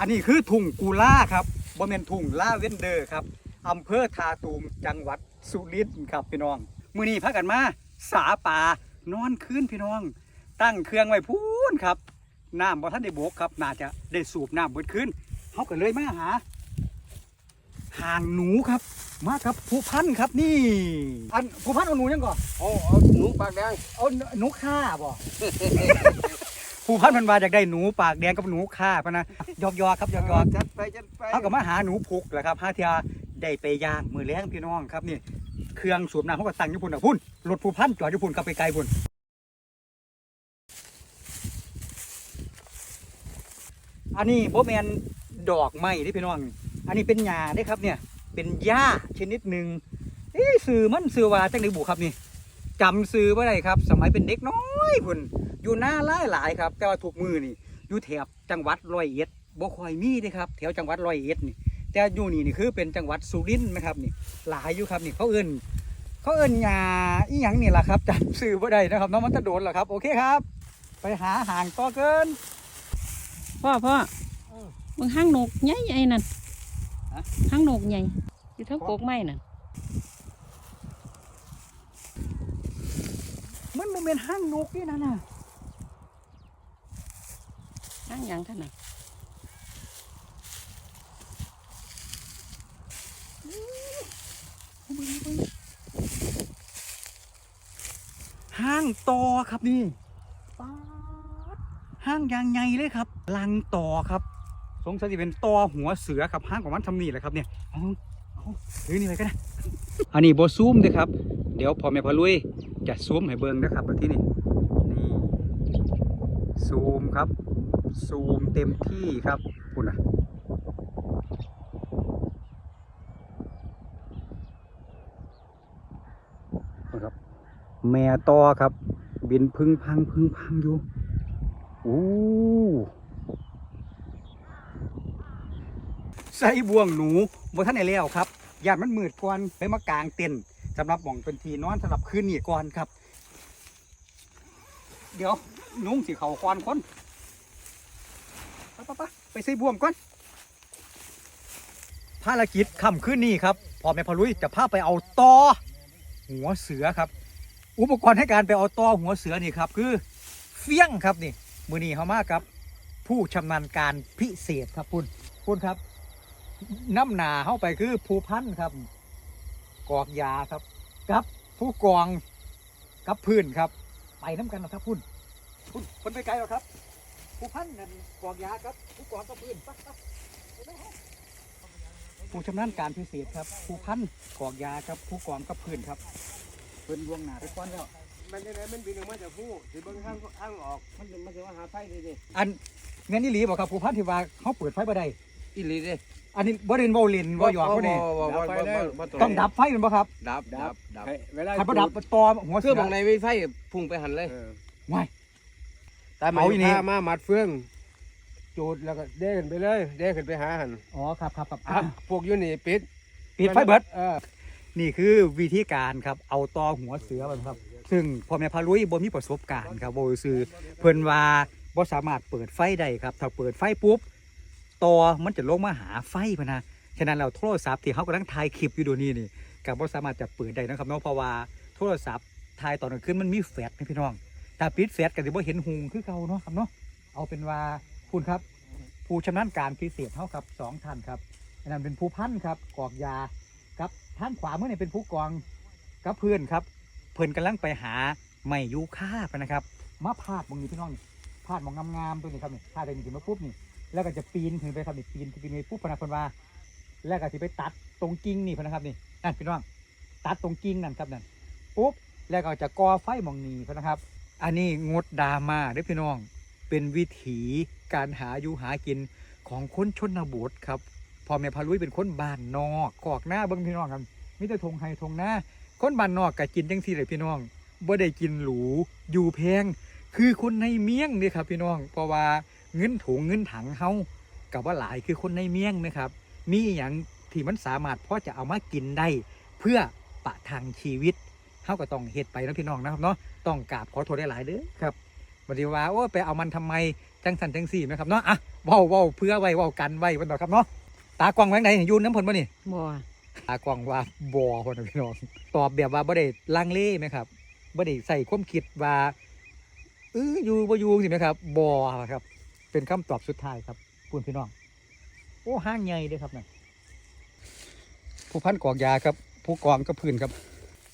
อันนี้คือทุ่งกูล่าครับบ่แม่นทุ่งล่าเวนเดอร์ครับอำเภอทาตูมจังหวัดสุรินทร์ครับพี่น้อง มื้อนี้พากันมาสาป่านอนคืนพี่น้อง ตั้งเครื่องไว้พูนครับน้ำบ่ทันได้บกครับน่าจะได้สูบน้ำเบิดคืนเฮาก็เลยมาหาห่างหนูครับ มากับผู้พันครับนี่ อันผู้พันเอาหนูยังก่อนโอ้เอาหนูปากแดงเอาหนูฆ่าบ่ ผู้พันมันมาจากได้หนูปากแดงกับหนูฆ่าพะนะหยอกๆครับหยอกๆจัดไปจัดไปเขาก็มาหาหนูพุกแหละครับหาเทียได้ไปย่างมือแรงพี่น้องครับนี่เครื่องสูบน้ำเขาก็ตั้งอยู่พุ่นอะพุ่นรถผู้พันจอดอยู่พุ่นกลับไปไกลพุ่นอันนี้โบแมนดอกไม้ที่พี่น้อง อันนี้เป็นหญ้าได้ครับเนี่ย เป็นหญ้าชนิดหนึ่งเอ้สื่อมันสื่อว่าจังไดบุครับนี่ จำสื่อว่าไรครับ สมัยเป็นเด็กน้อยพุ่นอยู่หน้าหลายหลายๆครับ แต่ว่าถูกมือนี่อยู่แถบจังหวัดร้อยเอ็ดบ่ค่อยมีเด้ครับแถวจังหวัดร้อยเอ็ดนี่ แต่อยู่นี่นี่คือเป็นจังหวัดสุรินทร์นะครับนี่หลายอยู่ครับนี่เขาเอิ้นเขาเอิ้นยาอีหยังนี่แหละครับจำซื้อบ่ได้นะครับน้องมันจะโดนเหรอครับ โอเคครับ ไปหาห่างต่อเกินพ่อพ่อมึงห้างนกใหญ่ใหญ่นั่นฮะห้างนกใหญ่อยู่ทั้งโกกไม้นั่น มันบ่แม่นห้างนกนี่นะน่ะห้างหยังท่านน่ะห้างตอครับนี่ป๊าดห้างยางใหญ่เลยครับ ลังตอครับสงสัยจะเป็นตอหัวเสือครับห้างของมันทำนี่แหละครับเนี่ยเอาเอาถือนี่ไปก็ได้อันนี้บซูมเด้อครับ เดี๋ยวพอแม่พอลุย จะซูมให้เบิ่งนะครับมาที่นี่นี่ซูมครับ ซูมเต็มที่ครับคุณนะนะครับ แม่ตอครับ บินพึ่งพังพึ่งพังอยู่อู้ใส่บ่วงหนูบ่ท่านไหนแล้วครับยานมันมืดก่อนไปมากลางเต็นท์ สำหรับหม่องเป็นทีนอนสำหรับคืนนี้ก่อนครับ เดี๋ยวนุ่งสีเขาควานคนไปไปไปไปใส่บ่วงก่อนภารกิจค่ำคืนนี้ครับพ่อแม่พลุยจะพาไปเอาตอหัวเสือครับ อุปกรณ์ให้การไปเอาตอหัวเสือนี่ครับ คือเฟี้ยงครับนี่มือนีเขามากครับ ผู้ชำนาญการพิเศษครับคุณคุณครับน้ำหนาเข้าไปคือผู้พันธ์ครับ กอกยาครับกับผู้กองกับพื้นครับ ไปน้ำกันนะครับคุณคุณคนไปไกลหรอครับ ผู้พันนั่นกอกยาครับ ผู้กองกับพื้นปไปไปไปไปผู้ชำนาญการพิเศษครับ ผู้พันกอกยาครับ ผู้กองกับพื้นครับเพิ่นวงหนาไปก่อนแล้วมันจะได้มันบินออกมาจากผู้สิเบิ่งทางทางออก มันมันจะมาหาไฟดีดิอันแม่นอี่หลีบอกครับผู้พันที่ว่าเขาเปิดไฟบ่ได้ อีหลีดิอันนี้บ่เรียนบ่เล่นบ่หยอกบ่นี่บ่บ่บ่บ่ต้องดับไฟเป็นบ่ครับ ดับดับดับเวลาคันบ่ดับตอหัวคืเสืออมองในไม่ไฟพุ่งไปหันเลยว้ายแต่มาเอาอีนี่พามามัดเฟืองจูดแล้วก็เด้ขึ้นไปเลยเด้ขึ้นไปหาหันอ๋อครับครับครับอะพวกอยูนี่ปิดปิดไฟเบิดเออนี่คือวิธีการครับเอาตอหัวเสือมันครับ ซึ่งพ่อแม่พาลุยบ่มีประสบการณ์ครับบ่ซื่อเพิ่นว่าบ่สามารถเปิดไฟได้ครับ ถ้าเปิดไฟปุ๊บ ตอมันจะลงมาหาไฟพะนะฉะนั้นเราโทรศัพท์ที่เขากำลังถ่ายคลิปอยู่ดูนี่นี่ก็บ่สามารถจะเปิดได้นะครับเนาะเพราะว่าโทรศัพท์ถ่ายตอนกลางคืนมันมีแฟลชพี่น้องถ้าปิดแฟลชก็สิบ่เห็นหุงคือเก่าเนาะครับเนาะเอาเป็นว่าคุณครับ ผู้ชำนาญการพิเศษเท่ากับสองท่านครับอันนั้นเป็นผู้พันครับกอกยาครับท่างขวาเมื่อนี่เป็นผู้กองกับเพื่อนครับ เพื่อนกำลังไปหาไม้ยูค่าไปนะครับมาพาดมองนี้พี่น้องพาดมองงามๆตัวนี้ครับนี่พาดไปนี่ขึ้นมาปุ๊บนี่ แล้วก็จะปีนขึ้นไปครับนี่ปีนขึ้นไปปุ๊บพนักพนว่า แล้วก็จะไปตัดตรงกิ่งนี่พนะครับนี่นั่นพี่น้องตัดตรงกิ่งนั่นครับนั่นปุ๊บแล้วก็จะก่อไฟมองนีพนะครับ อันนี้งดดราม่าเด้อพี่น้อง เป็นวิถีการหาอยู่หากินของคนชนบทครับพ่อแม่พาลุยเป็นคนบ้านนอกกอกหน้าเบิ้งพี่น้องครับมิต่ทงไฮทงหน้าคนบ้านนอกก็กินจังซี่เลยพี่น้องบ่ได้กินหรูอยู่แพง คือคนในเมียงนี่ครับพี่น้อง เพราะว่า เงินถุงเงินถังเฮากับว่าหลายคือคนในเมียงนะครับ มีอหย่างที่มันสามารถพอจะเอามากินได้ เพื่อประทังชีวิตเฮาก็ต้องเฮ็ดไปนะพี่น้องนะครับเนาะต้องกราบขอโทษได้หลายๆเด้อครับบัดนี้ว่าโอ้ไปเอามันทำไมจังสันจังสี่นะครับเนาะอะเว้าเว้าเพื่อไว้เว้ากันไว้วันต่อครับเนาะตากล้องไว้ไหนอยู่น้ำผลบ่นี่บ่ตากล้องว่าบ่คนนะพี่น้องตอบแบบว่าบ่ได้ลังเลไหมครับบ่ได้ใส่ความคิดว่าเอออยู่บ่อยู่สิไหมครับบ่ครับ เป็นคำตอบสุดท้ายครับพูดพี่น้อง โอ้ห้างใหญ่เด้อครับนั่นผู้พันกอกยาครับ ผู้กองก็พื้นครับ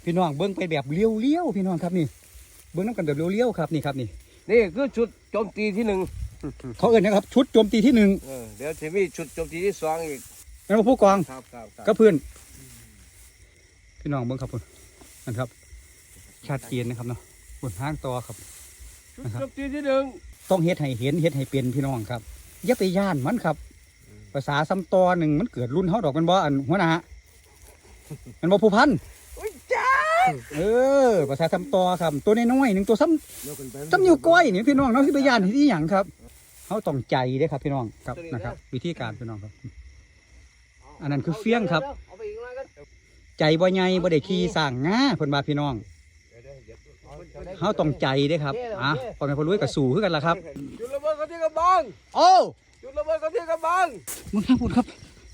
พี่น้องเบิ้งไปแบบเลี้ยวๆพี่น้องครับนี่เบิ้งน้ำกันแบบเลี้ยวๆครับนี่ครับนี่นี่คือชุดโจมตีที่หนึ่งเขาเอ่นนะครับ ชุดโจมตีที่หนึ่งเออเดี๋ยวจะมีชุดโจมตีที่สองอีกนั่นว่าผู้กองครับครับครับก็พื้นพี่น้องเบิ้งครับพุ่นนั่นครับชาติเกียนนะครับเนาะบนห้างต่อครับชุดโจมตีที่หนึ่ง ต้องเฮ็ดให้เห็นเฮ็ดให้เป็นพี่น้องครับอย่าไปย่านมันครับ ภาษาซ้ำตอหนึ่งมันเกิดรุ่นเฮาดอกมันบ่อันหัวหน้ามันบ่ผู้พันอุ้ยจ้าเออภาษาซ้ำตอครับ ตัวน้อยๆหนึ่งตัวซ้ำเดี๋ยวขึ้นไปซ้ำนิ้วก้อยนี่พี่น้องเนาะที่ไปย่านที่หยังครับเฮาต้องใจเด้อครับพี่น้องครับนะครับ วิธีการพี่น้องครับ อันนั้นคือเฟี้ยงครับเอาไปอีกหน่อยกันใจบ่ใหญ่บ่ได้ขี้สร้างงาเพิ่นว่าพี่น้อง เฮาต้องใจเด้อครับอะพ่อแม่พ่อรวยก็สู้คือกันล่ะครับ จุดระเบิดเขาที่กระบังโอ้จุดระเบิดเขาที่กระบังมึงทางพูดครับ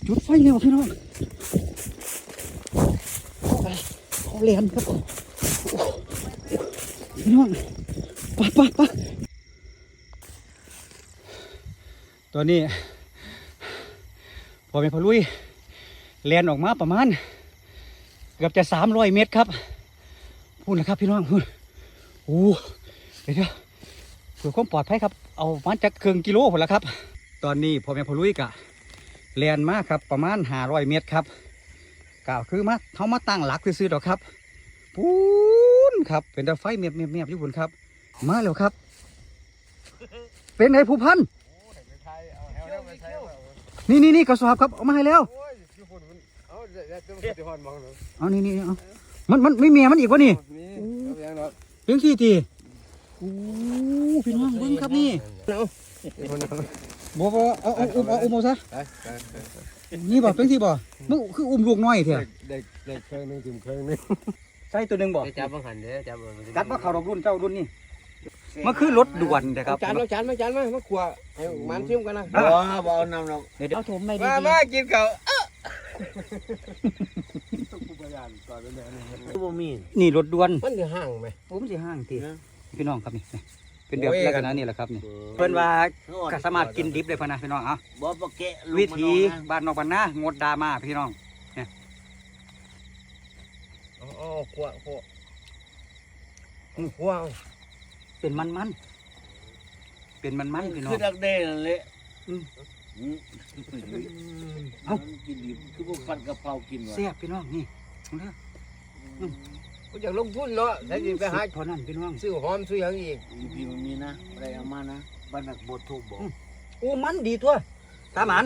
จุดไฟเร็วพี่น้องเขาเรียนครับพี่น้องปะปะปะตอนนี้พอเป็นพอลุยเรียนออกมาประมาณเกือบจะสามร้อยเมตรครับพูดนะครับพี่น้องพูด โอ้เดี๋ยวเดี๋ยวเพื่อความปลอดภัยครับ เอามาจากเครื่องกิโลผลละครับ ตอนนี้พอแม่พลุยกะเรียนมากครับประมาณห้าร้อยเมตรครับกล่าวคือมาเขามาตั้งหลักซื้อๆดอกครับปูนครับเป็นตาไฟเมียบเมียบเมียบอยู่บนครับ มาแล้วครับ เป็นไงผู้พันนี่นี่นี่กระสอบครับเอามาให้แล้วเอานี่นี่เอามันมันไม่เมียมันอีกวะนี่ ยังเนาะเพียงที่ตีโอ้พี่น้องเบิ้งครับนี่เอาอีกคนหนึ่งไปบ่บ่เอาเอาอุ้มเอาอุ้มเอาซะไปไปนี่บ่เพียงที่บ่มึงคืออุ้มลูกน้อยเถอะเด็กเด็กเครื่องหนึงถึงเครื่องหนึงใส่ตัวหนึงบ่จับบังหันเด้อจับบังหันจัดว่าเขาดอกรุ่นเจ้ารุ่นนี่มันคือรถด่วนนะครับจานเราจานมาจานมามาขวาให้มันชิมกันนะบ่บ่เอาน้ำเราเดี๋ยวเดี๋ยวเอาถมไปดีมามากินข้า วบ่มีนี่รถด่วนมันจะห่างไหมผมสิห้างทีพี่น้องครับนี่เป็นแบบโอ้ยลักษณะนี้แหละครับนี่เพิ่นว่าก็สามารถกินดิบได้พะนะพี่น้องเอะบ่ปะเกะลงวิมาธีนอนนะบ้านนอกบ้านนางดดราม่าพี่น้องอ๋อขวาขวาขวาเป็นมันมันๆเป็นมันมันๆพี่น้องคือดักเด้นั่นแหละอืมอืม เอ้า กินดิบคือพวกฟันกะเพรากินว่ะแซ่บพี่น้องนี่เอาเด้อกูอยากลงทุนเนาะแต่ยิไปหาเท่านั้นพี่น้องซื้อหอมซื้อหยังอีกอีพีมันมีนะอะไรเอามานะบ้านนักบททุกบอกโอ้มันดีทั่วตาหมัน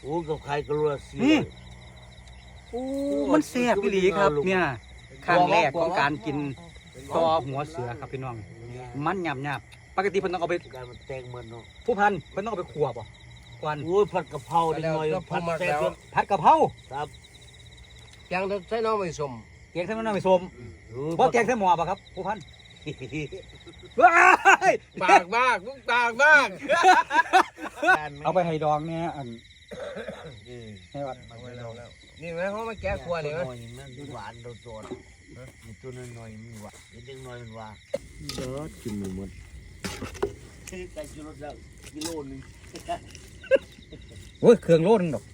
โอ้กับใครก็รู้ละสินี่โอ้มันแซ่บพี่หลีครับ เนี่ยครั้งแรกของการกินตอหัวเสือครับพี่น้อง มันหยาบหยาบๆปกติเพิ่นต้องเอาไปการมันแตงเหมือนเนาะผู้พันเพิ่นต้องเอาไปขัวบ่ กวนโอ้ยผัดกะเพรานิดหน่อยผัดแซ่บผัดกะเพราครับยังใช้น้องไม่สมแกงใส่มันน้ำไม่ส้มโอ้ยบ่แกงใส่หม้อบ่ครับผู้พันว้ายปากมากมึงปากมากเอาไปให้ดองเนี่ยอันเออให้วัดนี่ไหมเขามาแก้ครัวนี่ไหมตัวอยมันหวานโดดๆมีตัวน้อยๆมันหวานนิดนึงน้อยมันหวานเด้อกินไม่หมดไก่ชูรสแล้วกิโลนึง โอ้ยเครื่องโลนึงดอก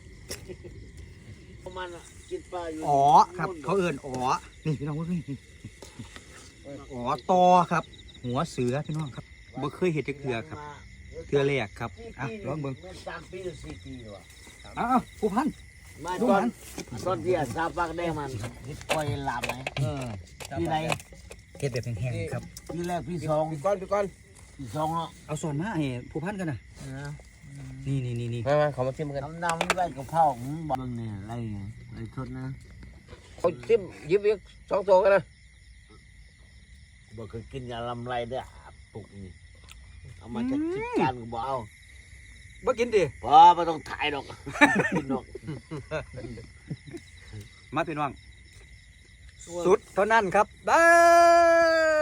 ประมาณน่ะกินปลาอยู่อ๋อครับ เขาเอิ้นอ๋อนี่พี่น้องเว้ยนี่อ๋อตอครับ หัวเสือพี่น้องครับบ่เคยเห็นจักเทื่อครับเทื่อแรกครับอะลองเบิ่งสามปีหรือสี่ปีวะอ้าวผู้พัน มาดูตอนมัน ตอนที่อะซาปากแดงมันฮิตปล่อยหลับไหมเออที่ไหนเก็บแบบแห้งๆครับที่แรกพี่สองพี่ก้อนพี่ก้อนพี่สองเนาะเอาส่วนมาให้ผู้พันกันนะ นี่นี่นี่นี่มามาเขามาชิมกันน้ำดำไว้กับข้าวมึงบอกมึงเนี่ยอะไรเงี้ยอะไรทดนะเขาชิมหยิบอีกสองตัวกันนะบอกเคยกินยาลำไรได้อปุกนี่เอามาจากจิตการก็บอกเอาบ่กินดิพอไม่ต้องถ่ายหรอกกินหรอกมาพี่น้องสุดเท่านั้นครับบาย